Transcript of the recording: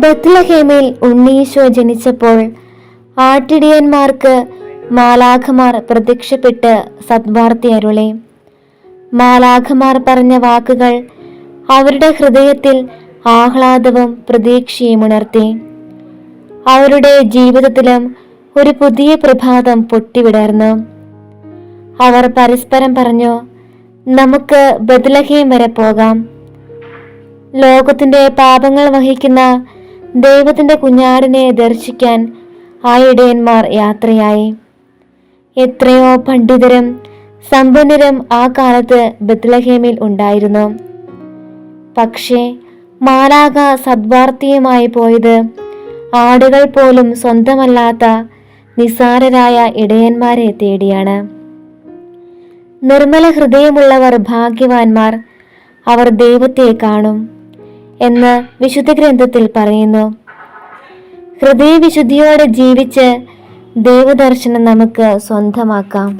ബത്ലഹേമിൽ ഉണ്ണീശോ ജനിച്ചപ്പോൾ ആട്ടിടിയന്മാർക്ക് മാലാഖമാർ പ്രത്യക്ഷപ്പെട്ട് സദ്വാർത്തി അരുളെ. മാലാഖമാർ പറഞ്ഞ വാക്കുകൾ അവരുടെ ഹൃദയത്തിൽ ആഹ്ലാദവും പ്രതീക്ഷയും ഉണർത്തി. അവരുടെ ജീവിതത്തിലും ഒരു പുതിയ പ്രഭാതം പൊട്ടിവിടർന്നു. അവർ പരസ്പരം പറഞ്ഞു നമുക്ക് ബദലഹീം വരെ പോകാം. ലോകത്തിന്റെ പാപങ്ങൾ വഹിക്കുന്ന ദൈവത്തിന്റെ കുഞ്ഞാടിനെ ദർശിക്കാൻ ആ ഇടയന്മാർ യാത്രയായി. എത്രയോ പണ്ഡിതരും സമ്പന്നരും ആ കാലത്ത് ബത്ലഹേമിൽ ഉണ്ടായിരുന്നു. പക്ഷേ മാലാക സദ്വാർത്തിയുമായി പോയത് ആടുകൾ പോലും സ്വന്തമല്ലാത്ത നിസാരരായ ഇടയന്മാരെ തേടിയാണ്. നിർമ്മല ഹൃദയമുള്ളവർ ഭാഗ്യവാന്മാർ അവർ ദൈവത്തെ കാണും. എന്ന് വിശുദ്ധ ഗ്രന്ഥത്തിൽ പറയുന്നു. ഹൃദയവിശുദ്ധിയോടെ ജീവിച്ച് ദൈവദർശനം നമുക്ക് സ്വന്തമാക്കാം.